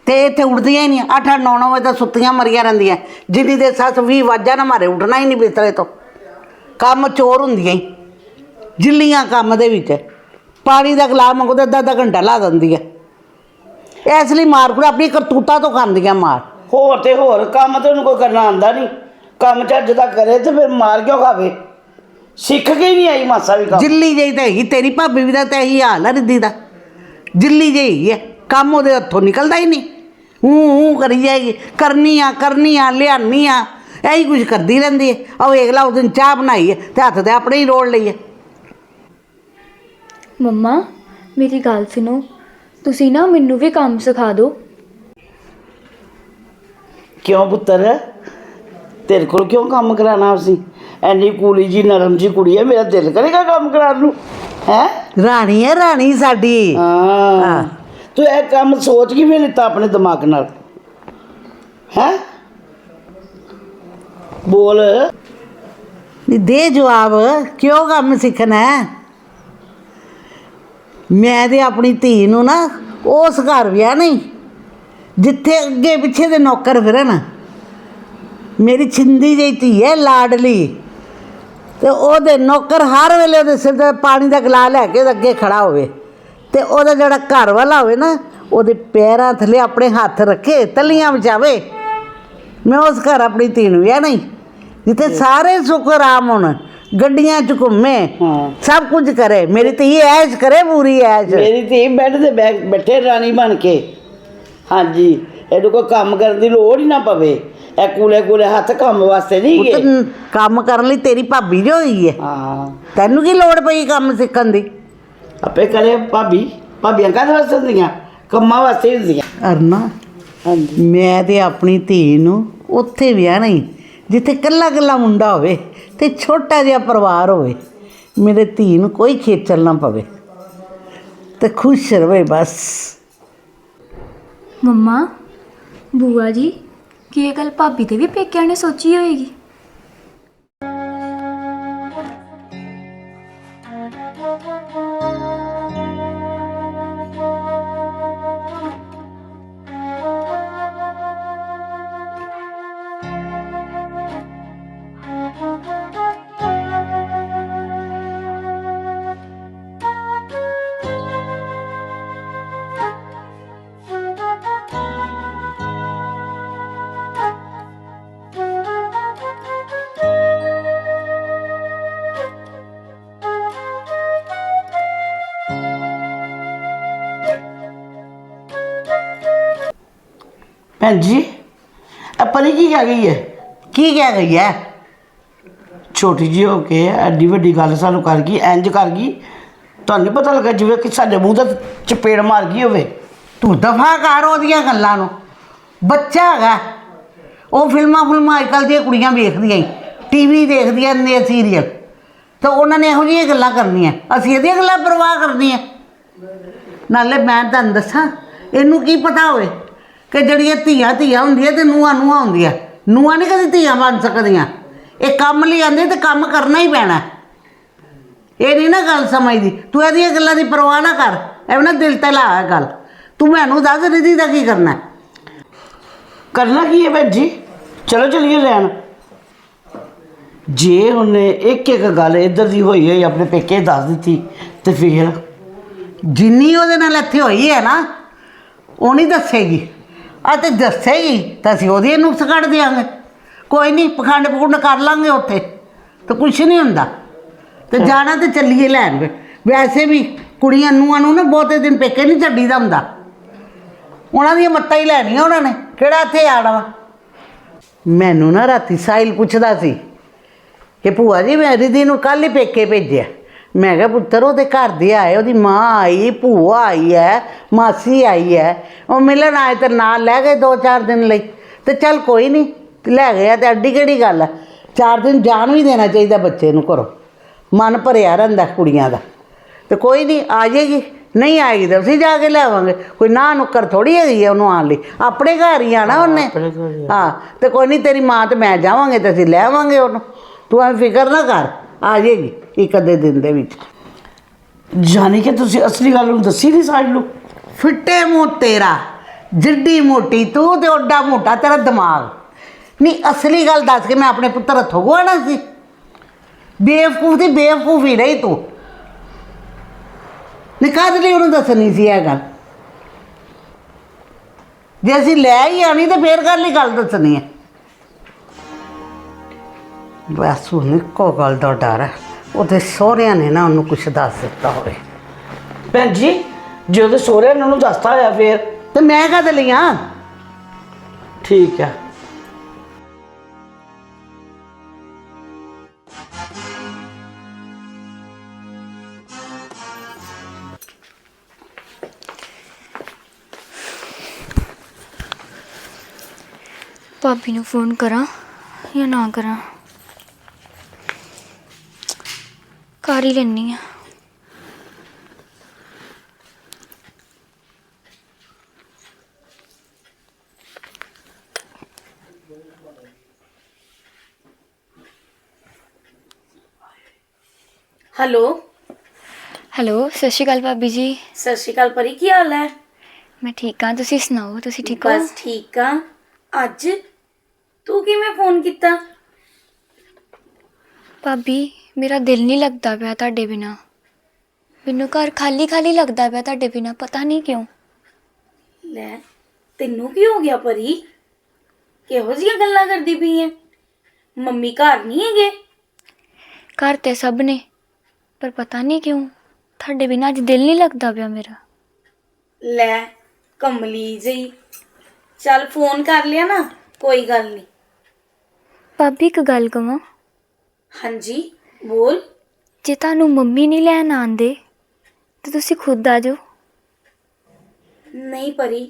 ਤੇ ਇੱਥੇ ਉੱਠਦੀਆਂ ਹੀ ਨਹੀਂ 8 8 9 9 ਵਜੇ ਤਾਂ ਸੁੱਤੀਆਂ ਮਰੀਆਂ ਰਹਿੰਦੀਆਂ। ਜਿੰਨੀ ਦੇ ਸੱਸ 20 ਵਾਜਾਂ ਨਾ ਮਾਰੇ, ਉੱਠਣਾ ਹੀ ਨਹੀਂ ਬਿਸਤਰੇ ਤੋਂ। ਕੰਮ ਚੋਰ ਹੁੰਦੀਆਂ ਹੀ। ਜਿੱਲੀਆਂ ਕੰਮ ਦੇ ਵਿੱਚ। ਪਾਣੀ ਦਾ ਗਲਾਸ ਮੰਗੋ ਤਾਂ ਅੱਧਾ ਅੱਧਾ ਘੰਟਾ ਲਾ ਦਿੰਦੀ ਹੈ। ਇਸ ਲਈ ਮਾਰ ਕੁੜਾ ਆਪਣੀ ਕਰਤੂਤਾਂ ਤੋਂ ਖਾਂਦੀਆਂ ਮਾਰ। ਹੋਰ ਤੇ ਹੋਰ ਕੰਮ ਤੇ ਉਹਨੂੰ ਕੋਈ ਕਰਨਾ ਆਂਦਾ ਨਹੀਂ। ਕੰਮ ਚੱਜ ਦਾ ਕਰੇ ਤੇ ਫਿਰ ਮਾਰ ਕਿਉਂ ਖਾਵੇ? ਸਿੱਖ ਕੇ ਹੀ ਨਹੀਂ ਆਈ ਮਾਸਾ ਵੀ ਕੰਮ। ਜਿੱਲੀ ਜਿਹੀ ਤਾਂ ਹੈਗੀ ਤੇਰੀ ਭਾਬੀ ਵੀ ਦਾ ਤਾਂ ਇਹੀ ਹਾਲ ਹੈ ਰਿੱਦੀ ਦਾ। ਜਿੱਲੀ ਜਿਹੀ ਹੈ ਕੰਮ ਉਹਦੇ ਹੱਥੋਂ ਨਿਕਲਦਾ ਹੀ ਨਹੀਂ। ਹੂੰ ਹੂੰ ਕਰੀ ਜਾਏਗੀ ਕਰਨੀ ਆ ਕਰਨੀ ਆ ਲਿਆਨੀ ਆ ਇਹੀ ਕੁਝ ਕਰਦੀ ਰਹਿੰਦੀ ਹੈ। ਉਹ ਵੇਖ ਲਾ ਉਸ ਦਿਨ ਚਾਹ ਬਣਾਈ ਹੈ ਤੇ ਹੱਥ ਤੇ ਆਪਣੇ ਹੀ ਰੋੜ ਲਈ ਹੈ। ਮੰਮਾ ਮੇਰੀ ਗੱਲ ਸੁਣੋ। ਤੁਸੀਂ ਨਾ ਮੈਨੂੰ ਵੀ ਕੰਮ ਸਿਖਾ ਦਿਓ। ਕਿਉਂ ਪੁੱਤਰ? ਤੇਰੇ ਕੋਲ ਕਿਉਂ ਕੰਮ ਕਰਾਣਾ ਅਸੀਂ? ਐਨੀ ਕੂਲੀ ਜੀ ਨਰਮ ਜੀ ਕੁੜੀ ਹੈ ਮੇਰਾ ਦਿਲ ਕਰੇਗਾ ਕੰਮ ਕਰਾਉਣ ਨੂੰ। ਹੈ? ਰਾਣੀ ਹੈ ਰਾਣੀ ਸਾਡੀ। ਹਾਂ। ਤੂੰ ਇਹ ਕੰਮ ਸੋਚ ਕਿਵੇਂ ਲਿੱਤਾ ਆਪਣੇ ਦਿਮਾਗ ਨਾਲ? ਹੈ? ਬੋਲ। ਨਹੀਂ ਦੇ ਜਵਾਬ ਕਿਉਂ ਕੰਮ ਸਿੱਖਣਾ ਹੈ? ਮੈਂ ਤੇ ਆਪਣੀ ਧੀ ਨੂੰ ਨਾ ਉਸ ਘਰ ਵਿਆਹ ਨਹੀਂ ਜਿੱਥੇ ਅੱਗੇ ਪਿੱਛੇ ਦੇ ਨੌਕਰ ਫਿਰਨ। ਮੇਰੀ ਛਿੰਦੀ ਜਿਹੀ ਧੀ ਹੈ ਲਾਡਲੀ। ਤੇ ਉਹਦੇ ਨੌਕਰ ਹਰ ਵੇਲੇ ਉਹਦੇ ਸਿਰ ਤੇ ਪਾਣੀ ਦਾ ਗਲਾਸ ਲੈ ਕੇ ਅੱਗੇ ਖੜਾ ਹੋਵੇ। ਤੇ ਉਹਦਾ ਜਿਹੜਾ ਘਰ ਵਾਲਾ ਹੋਵੇ ਨਾ ਉਹਦੇ ਪੈਰਾਂ ਥੱਲੇ ਆਪਣੇ ਹੱਥ ਰੱਖੇ ਤਲੀਆਂ ਵਿਚਾਵੇ ਮੈਂ ਉਸ ਘਰ ਆਪਣੀ ਧੀ ਨੂੰ ਵਿਆਹ ਨਹੀਂ ਜਿੱਥੇ ਸਾਰੇ ਸੁੱਖ ਆਰਾਮ ਹੋਣ। ਗੱਡੀਆਂ 'ਚ ਘੁੰਮੇ ਹਾਂ। ਸਭ ਕੁਝ ਕਰੇ। ਮੇਰੀ ਧੀ ਐਸ਼ ਕਰੇ ਪੂਰੀ ਐਸ਼। ਮੇਰੀ ਧੀ ਬੈੱਡ ਤੇ ਬੈ ਬੈਠੇ ਰਾਣੀ ਬਣ ਕੇ। ਹਾਂਜੀ ਇਹਨੂੰ ਕੋਈ ਕੰਮ ਕਰਨ ਦੀ ਲੋੜ ਹੀ ਨਾ ਪਵੇ। ਇਹ ਕੂਲੇ ਕੂਲੇ ਹੱਥ ਕੰਮ ਵਾਸਤੇ ਨਹੀਂ ਪੁੱਤ ਗਏ। ਕੰਮ ਕਰਨ ਲਈ ਤੇਰੀ ਭਾਬੀ ਜੋ ਹੋਈ ਹੈ ਹਾਂ। ਤੈਨੂੰ ਕੀ ਲੋੜ ਪਈ ਕੰਮ ਸਿੱਖਣ ਦੀ? ਆਪੇ ਕਰੇ ਭਾਬੀ। ਭਾਬੀਆਂ ਕਾਹਦੇ ਵਾਸਤੇ ਹੁੰਦੀਆਂ? ਕੰਮਾਂ ਵਾਸਤੇ ਹੀ ਹੁੰਦੀਆਂ। ਅਰਨਾ ਹਾਂਜੀ। ਮੈਂ ਤੇ ਆਪਣੀ ਧੀ ਨੂੰ ਉੱਥੇ ਵਿਆਹ ਨਹੀਂ ਜਿੱਥੇ ਕੱਲਾ ਕੱਲਾ ਮੁੰਡਾ ਹੋਵੇ। ਤੇ ਛੋਟਾ ਜਿਹਾ ਪਰਿਵਾਰ ਹੋਵੇ, ਮੇਰੇ ਧੀ ਨੂੰ ਕੋਈ ਖੇਚਲ ਨਾ ਪਵੇ ਤੇ ਖੁਸ਼ ਰਵੇ ਬਸ। ਮੰਮਾ, ਬੂਆ ਜੀ, ਕੀ ਇਹ ਗੱਲ ਭਾਬੀ ਦੇ ਵੀ ਪੇਕਿਆਂ ਨੇ ਸੋਚੀ ਹੋਏਗੀ? ਭੈਣ ਜੀ, ਇਹ ਪਰੀ ਕੀ ਕਹਿ ਗਈ ਹੈ? ਕੀ ਕਹਿ ਗਈ ਹੈ? ਛੋਟੀ ਜਿਹੀ ਹੋ ਕੇ ਐਡੀ ਵੱਡੀ ਗੱਲ ਸਾਨੂੰ ਕਰ ਗਈ, ਇੰਜ ਕਰ ਗਈ। ਤੁਹਾਨੂੰ ਪਤਾ ਲੱਗਾ ਜਿਵੇਂ ਕਿ ਸਾਡੇ ਮੂੰਹ ਤੇ ਚਪੇੜ ਮਾਰ ਗਈ ਹੋਵੇ। ਤੂੰ ਦਫਾ ਕਰ ਉਹਦੀਆਂ ਗੱਲਾਂ ਨੂੰ। ਬੱਚਾ ਹੈਗਾ। ਉਹ ਫਿਲਮਾਂ ਫਿਲਮਾਂ ਅੱਜਕੱਲ ਦੀਆਂ ਕੁੜੀਆਂ ਵੇਖਦੀਆਂ ਹੀ। ਟੀਵੀ ਦੇਖਦੀਆਂ ਨੇ ਸੀਰੀਅਲ ਤਾਂ ਉਹਨਾਂ ਨੇ ਇਹੋ ਜਿਹੀਆਂ ਗੱਲਾਂ ਕਰਨੀਆਂ। ਅਸੀਂ ਇਹਦੀਆਂ ਗੱਲਾਂ ਪਰਵਾਹ ਕਰਨੀਆਂ। ਨਾਲੇ ਮੈਂ ਤੁਹਾਨੂੰ ਦੱਸਾਂ, ਇਹਨੂੰ ਕੀ ਪਤਾ ਹੋਵੇ? ਕਿ ਜਿਹੜੀਆਂ ਧੀਆਂ ਧੀਆਂ ਹੁੰਦੀਆਂ ਤੇ ਨੂੰਹਾਂ ਨੂੰਹਾਂ ਹੁੰਦੀਆਂ। ਨੂੰਹਾਂ ਨਹੀਂ ਕਦੀ ਧੀਆਂ ਬਣ ਸਕਦੀਆਂ। ਇਹ ਕੰਮ ਲਈ ਆਂਦੇ ਤੇ ਕੰਮ ਕਰਨਾ ਹੀ ਪੈਣਾ। ਇਹ ਨਹੀਂ ਨਾ ਗੱਲ ਸਮਝਦੀ। ਤੂੰ ਇਹਦੀਆਂ ਗੱਲਾਂ ਦੀ ਪਰਵਾਹ ਨਾ ਕਰ। ਐਵੇਂ ਨਾ ਦਿਲ ਤੇ ਲਾ ਇਹ ਗੱਲ। ਤੂੰ ਮੈਨੂੰ ਦੱਸ ਰਿਧੀ ਦਾ ਕੀ ਕਰਨਾ ਹੈ? ਕਰਨਾ ਕੀ ਹੈ ਭੈਣ ਜੀ? ਚਲੋ ਚਲੀਏ ਲੈਣ। ਜੇ ਉਹਨੇ ਇੱਕ ਇੱਕ ਗੱਲ ਇੱਧਰ ਦੀ ਹੋਈ ਹੋਈ ਆਪਣੇ ਪੇਕੇ ਦੱਸ ਦਿੱਤੀ, ਤੇ ਫਿਰ? ਜਿੰਨੀ ਉਹਦੇ ਨਾਲ ਇੱਥੇ ਹੋਈ ਹੈ ਨਾ, ਉਹ ਨਹੀਂ ਦੱਸੇਗੀ। ਆ ਤੇ ਦੱਸੇਗੀ ਤਾਂ ਅਸੀਂ ਉਹਦੀ ਨੁਕਸ ਕੱਢ ਦਿਆਂਗੇ। ਕੋਈ ਨਹੀਂ ਪਖੰਡ ਪਖੰਡ ਕਰ ਲਾਂਗੇ ਉੱਥੇ ਤਾਂ ਕੁਝ ਨਹੀਂ ਹੁੰਦਾ। ਤੇ ਜਾਣਾ ਤੇ ਚੱਲੀਏ ਲੈਣ। ਫਿਰ। ਵੈਸੇ ਵੀ ਕੁੜੀਆਂ ਨੂੰਹਾਂ ਨੂੰ ਨਾ ਬਹੁਤੇ ਦਿਨ ਪੇਕੇ ਨਹੀਂ ਛੱਡੀਦਾ ਹੁੰਦਾ। ਉਹਨਾਂ ਦੀਆਂ ਮੱਤਾਂ ਹੀ ਲੈਣੀਆਂ ਉਹਨਾਂ ਨੇ ਕਿਹੜਾ ਇੱਥੇ ਆਣਾ ਵਾ? ਮੈਨੂੰ ਨਾ ਰਾਤੀ ਸਾਹਿਲ ਪੁੱਛਦਾ ਸੀ ਕਿ ਭੂਆ ਜੀ ਮੈਂ ਰਿਧੀ ਨੂੰ ਕੱਲ ਹੀ ਪੇਕੇ ਭੇਜਿਆ। ਮੈਂ ਕਿਹਾ ਪੁੱਤਰ ਉਹਦੇ ਘਰ ਦੇ ਆਏ ਉਹਦੀ ਮਾਂ ਆਈ ਭੂਆ ਆਈ ਹੈ ਮਾਸੀ ਆਈ ਹੈ। ਉਹ ਮਿਲਣ ਆਏ ਤੇ ਨਾਲ ਲੈ ਗਏ ਦੋ ਚਾਰ ਦਿਨ ਲਈ। ਤੇ ਚੱਲ ਕੋਈ ਨਹੀਂ ਲੈ ਗਿਆ ਤੇ ਅੱਡੀ ਕਿਹੜੀ ਗੱਲ ਹੈ ਚਾਰ ਦਿਨ ਜਾਣ ਵੀ ਦੇਣਾ ਚਾਹੀਦਾ ਬੱਚੇ ਨੂੰ ਘਰੋਂ। ਮਨ ਭਰਿਆ ਰਹਿੰਦਾ ਕੁੜੀਆਂ ਦਾ। ਤੇ ਕੋਈ ਨਹੀਂ ਆ ਜਾਏਗੀ। ਨਹੀਂ ਆਏਗੀ ਤਾਂ ਅਸੀਂ ਜਾ ਕੇ ਲਿਆਵਾਂਗੇ ਕੋਈ ਨਾ ਨੁੱਕਰ ਥੋੜੀ ਹੈਗੀ ਹੈ ਉਹਨੂੰ ਆਉਣ ਲਈ। ਆਪਣੇ ਘਰ ਹੀ ਆਣਾ ਉਹਨੇ। ਹੀ ਤੇ ਕੋਈ ਨਹੀਂ ਤੇਰੀ ਮਾਂ ਤੇ ਮੈਂ ਜਾਵਾਂਗੇ ਤੇ ਅਸੀਂ ਲੈ ਆਵਾਂਗੇ ਉਹਨੂੰ। ਤੂੰ ਐਵੇਂ ਫਿਕਰ ਨਾ ਕਰ। ਆ ਜਾਏਗੀ ਇੱਕ ਅੱਧੇ ਦਿਨ ਦੇ ਵਿੱਚ। ਜਾਣੀ ਕਿ ਤੁਸੀਂ ਅਸਲੀ ਗੱਲ ਨੂੰ ਦੱਸੀ ਨਹੀਂ ਸਾਜ ਨੂੰ ਫਿੱਟੇ ਮੂੰਹ ਤੇਰਾ, ਜਿੱਡੀ ਮੋਟੀ ਤੂੰ ਤੇ ਓਡਾ ਮੋਟਾ ਤੇਰਾ ਦਿਮਾਗ। ਨਹੀਂ ਅਸਲੀ ਗੱਲ ਦੱਸ ਕੇ ਮੈਂ ਆਪਣੇ ਪੁੱਤਰ ਹੱਥੋਂ ਗਵਾਣਾ ਸੀ। ਬੇਵਕੂਫ ਦੀ ਬੇਵਕੂਫ ਹੀ ਰਹੀ ਤੂੰ। ਨਿਕਾਹ ਲਈ ਉਹਨੂੰ ਦੱਸਣੀ ਸੀ ਇਹ ਗੱਲ? ਜੇ ਅਸੀਂ ਲੈ ਹੀ ਆਣੀ ਤੇ ਫੇਰ ਗੱਲ ਹੀ ਗੱਲ ਦੱਸਣੀ ਹੈ? ਬਸ ਹੁਣ ਇੱਕੋ ਗੱਲ ਦਾ ਡਰ ਹੈ। ਉਹਦੇ ਸਹੁਰਿਆਂ ਨੇ ਨਾ ਉਹਨੂੰ ਕੁਛ ਦੱਸ ਦਿੱਤਾ ਹੋਵੇ। ਭੈਣ ਜੀ ਜੇ ਉਹਦੇ ਸਹੁਰੇ ਨੇ ਉਹਨੂੰ ਦੱਸਤਾ ਹੋਇਆ ਫਿਰ? ਤੇ ਮੈਂ ਕਦ ਲਈਆਂ ਠੀਕ ਹੈ। ਭਾਬੀ ਨੂੰ ਫੋਨ ਕਰਾਂ ਜਾਂ ਨਾ ਕਰਾਂ? ਕਰ ਹੀ ਲੈਣੀ ਆ। ਹੈਲੋ। ਹੈਲੋ ਸਤਿ ਸ਼੍ਰੀ ਅਕਾਲ ਭਾਬੀ ਜੀ। ਸਤਿ ਸ਼੍ਰੀ ਅਕਾਲ ਪਰੀ ਕੀ ਹਾਲ ਹੈ? ਮੈਂ ਠੀਕ ਹਾਂ ਤੁਸੀਂ ਸੁਣਾਓ ਤੁਸੀਂ ਠੀਕ ਹੋ? ਬਸ ਠੀਕ ਆ ਅੱਜ ਤੂੰ ਕਿਵੇਂ ਫੋਨ ਕੀਤਾ? ਭਾਬੀ ਮੇਰਾ ਦਿਲ ਨਹੀਂ ਲੱਗਦਾ ਪਿਆ ਤੁਹਾਡੇ ਬਿਨਾ। ਮੈਨੂੰ ਘਰ ਖਾਲੀ ਖਾਲੀ ਲੱਗਦਾ ਪਿਆ ਤੁਹਾਡੇ ਬਿਨਾ ਪਤਾ ਨਹੀਂ ਕਿਉਂ। ਲੈ ਤੈਨੂੰ ਕੀ ਹੋ ਗਿਆ ਪਰੀ? ਕਿਹੋ ਜੀਆਂ ਗੱਲਾਂ ਕਰਦੀ ਪਈ ਐ? ਮੰਮੀ ਘਰ ਨਹੀਂ ਹੈਗੇ? ਘਰ ਤੇ ਸਭ ਨੇ ਪਰ ਪਤਾ ਨਹੀਂ ਕਿਉਂ ਤੁਹਾਡੇ ਬਿਨਾ ਅੱਜ ਦਿਲ ਨਹੀਂ ਲੱਗਦਾ ਪਿਆ ਮੇਰਾ। ਲੈ ਕਮਲੀ ਜਈ ਚੱਲ ਫੋਨ ਕਰ ਲਿਆ ਨਾ ਕੋਈ ਗੱਲ ਨਹੀਂ। ਭਾਬੀ ਇੱਕ ਗੱਲ ਕਵਾਂ। ਹਾਂਜੀ? ਬੋਲ। ਜੇ ਤੁਹਾਨੂੰ ਮੰਮੀ ਨਹੀਂ ਲੈਣ ਆਂਦੇ ਤੇ ਤੁਸੀਂ ਖੁਦ ਆ ਜਾਓ। ਨਹੀਂ ਪਰੀ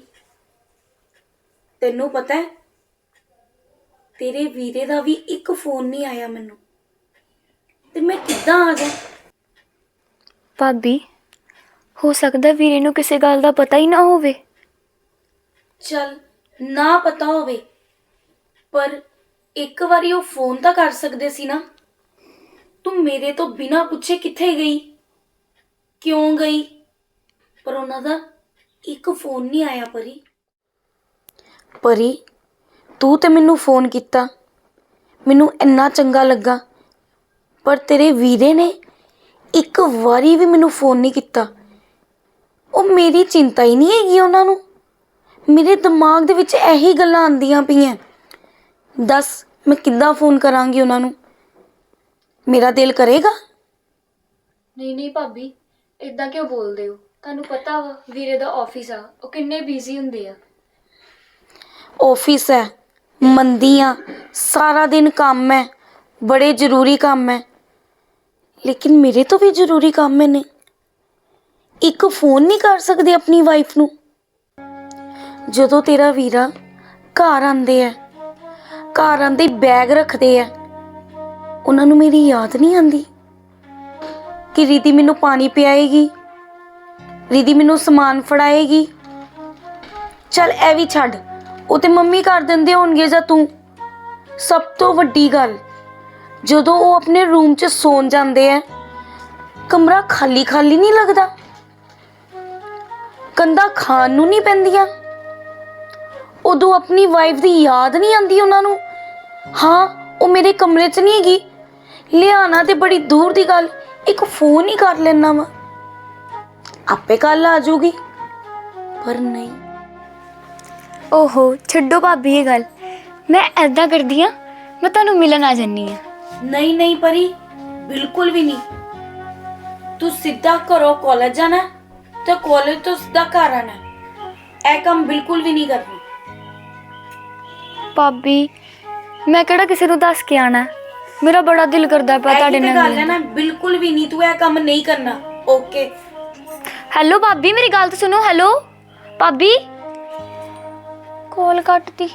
ਤੈਨੂੰ ਪਤਾ ਹੈ ਤੇਰੇ ਵੀਰੇ ਦਾ ਵੀ ਇੱਕ ਫੋਨ ਨਹੀਂ ਆਇਆ ਮੈਨੂੰ। ਤੇ ਮੈਂ ਕਿੱਦਾਂ ਆ ਜਾ ਭਾਬੀ ਹੋ ਸਕਦਾ ਵੀਰੇ ਨੂੰ ਕਿਸੇ ਗੱਲ ਦਾ ਪਤਾ ਹੀ ਨਾ ਹੋਵੇ। ਚਲ ਨਾ ਪਤਾ ਹੋਵੇ ਪਰ ਇੱਕ ਵਾਰੀ ਉਹ ਫੋਨ ਤਾਂ ਕਰ ਸਕਦੇ ਸੀ ਨਾ। ਤੂੰ ਮੇਰੇ ਤੋਂ ਬਿਨਾਂ ਪੁੱਛੇ ਕਿੱਥੇ ਗਈ? ਕਿਉਂ ਗਈ? ਪਰ ਉਹਨਾਂ ਦਾ ਇੱਕ ਫੋਨ ਨਹੀਂ ਆਇਆ ਪਰੀ। ਪਰੀ, ਤੂੰ ਤੇ ਮੈਨੂੰ ਫੋਨ ਕੀਤਾ। ਮੈਨੂੰ ਇੰਨਾ ਚੰਗਾ ਲੱਗਾ। ਪਰ ਤੇਰੇ ਵੀਰੇ ਨੇ ਇੱਕ ਵਾਰੀ ਵੀ ਮੈਨੂੰ ਫੋਨ ਨਹੀਂ ਕੀਤਾ। ਉਹ ਮੇਰੀ ਚਿੰਤਾ ਹੀ ਨਹੀਂ ਹੈਗੀ ਉਹਨਾਂ ਨੂੰ। ਮੇਰੇ ਦਿਮਾਗ ਦੇ ਵਿੱਚ ਇਹੀ ਗੱਲਾਂ ਆਉਂਦੀਆਂ ਪਈਆਂ। ਦੱਸ, ਮੈਂ ਕਿੱਦਾਂ ਫੋਨ ਕਰਾਂਗੀ ਉਹਨਾਂ ਨੂੰ? ਮੇਰਾ ਦਿਲ ਕਰੇਗਾ? ਨਹੀਂ ਨਹੀਂ ਭਾਬੀ ਇਦਾਂ ਕਿਉਂ ਬੋਲਦੇ ਹੋ? ਤੁਹਾਨੂੰ ਪਤਾ ਵਾ ਵੀਰੇ ਦਾ ਆਫਿਸ ਆ ਉਹ ਕਿੰਨੇ ਬਿਜ਼ੀ ਹੁੰਦੇ ਆ। ਆਫਿਸ ਹੈ ਮੰਦੀ ਆ ਸਾਰਾ ਦਿਨ ਕੰਮ ਹੈ ਬੜੇ ਜ਼ਰੂਰੀ ਕੰਮ ਹੈ। ਲੇਕਿਨ ਮੇਰੇ ਤੋਂ ਵੀ ਜ਼ਰੂਰੀ ਕੰਮ ਨੇ ਇੱਕ ਫੋਨ ਨਹੀਂ ਕਰ ਸਕਦੇ ਆਪਣੀ ਵਾਈਫ ਨੂੰ। ਜਦੋਂ ਤੇਰਾ ਵੀਰਾ ਘਰ ਆਂਦੇ ਆ ਘਰ ਆਂਦੇ ਬੈਗ ਰੱਖਦੇ ਆ ਉਹਨਾਂ ਨੂੰ ਮੇਰੀ ਯਾਦ ਨਹੀਂ ਆਂਦੀ ਕਿ ਰੀਤੀ ਮੈਨੂੰ ਪਾਣੀ ਪਿਆਏਗੀ ਰੀਦੀ ਮੈਨੂੰ ਸਮਾਨ ਫੜਾਏਗੀ। ਚੱਲ ਇਹ ਵੀ ਛੱਡ, ਉਹ ਤੇ ਮੰਮੀ ਕਰ ਦਿੰਦੇ ਹੋਣਗੇ ਜਾਂ ਤੂੰ? ਸਭ ਤੋਂ ਵੱਡੀ ਗੱਲ, ਜਦੋਂ ਉਹ ਆਪਣੇ ਰੂਮ 'ਚ ਸੌਣ ਜਾਂਦੇ ਆ ਕਮਰਾ ਖਾਲੀ ਖਾਲੀ ਨਹੀਂ ਲੱਗਦਾ? ਕੰਦਾ ਖਾਣ ਨੂੰ ਨਹੀਂ ਪੈਂਦੀਆਂ? ਉਦੋਂ ਆਪਣੀ ਵਾਈਫ ਦੀ ਯਾਦ ਨਹੀਂ ਆਉਂਦੀ ਉਹਨਾਂ ਨੂੰ? ਹਾਂ, ਉਹ ਮੇਰੇ ਕਮਰੇ 'ਚ ਨਹੀਂ ਹੈਗੀ ਲਿਆਣਾ ਤੇ ਬੜੀ ਦੂਰ ਦੀ ਗੱਲ ਇੱਕ ਫੋਨ ਹੀ ਕਰ ਲੈਣਾ ਵਾ। ਆਪੇ ਕੱਲ ਆ ਜਾਊਗੀ ਪਰ ਨਹੀਂ। ਓਹੋ ਛੱਡੋ ਭਾਬੀ ਇਹ ਗੱਲ। ਮੈਂ ਐਦਾਂ ਕਰਦੀ ਆ ਮੈਂ ਤੁਹਾਨੂੰ ਮਿਲਣ ਆ ਜੰਨੀ ਆ। ਨਹੀਂ ਨਹੀਂ ਪਰੀ ਬਿਲਕੁਲ ਵੀ ਨਹੀਂ। ਤੂੰ ਸਿੱਧਾ ਘਰੋਂ ਕਾਲਜ ਜਾਣਾ ਤੇ ਕਾਲਜ ਤੋਂ ਸਿੱਧਾ ਘਰ ਆਣਾ। ਇਹ ਕੰਮ ਬਿਲਕੁਲ ਵੀ ਨਹੀਂ ਕਰਨਾ। ਭਾਬੀ ਮੈਂ ਕਿਹੜਾ ਕਿਸੇ ਨੂੰ ਦੱਸ ਕੇ ਆਣਾ ਮੇਰਾ ਬੜਾ ਦਿਲ ਕਰਦਾ ਪਿਆ ਤੁਹਾਡੇ ਨਾਲ ਗੱਲ ਹੈ ਨਾ ਬਿਲਕੁਲ ਵੀ ਨਹੀਂ ਤੂੰ ਇਹ ਕੰਮ ਨਹੀਂ ਕਰਨਾ। ਓਕੇ ਹੈਲੋ ਭਾਬੀ ਮੇਰੀ ਗੱਲ ਤਾਂ ਸੁਣੋ ਹੈਲੋ ਭਾਬੀ? ਕਾਲ ਕੱਟਦੀ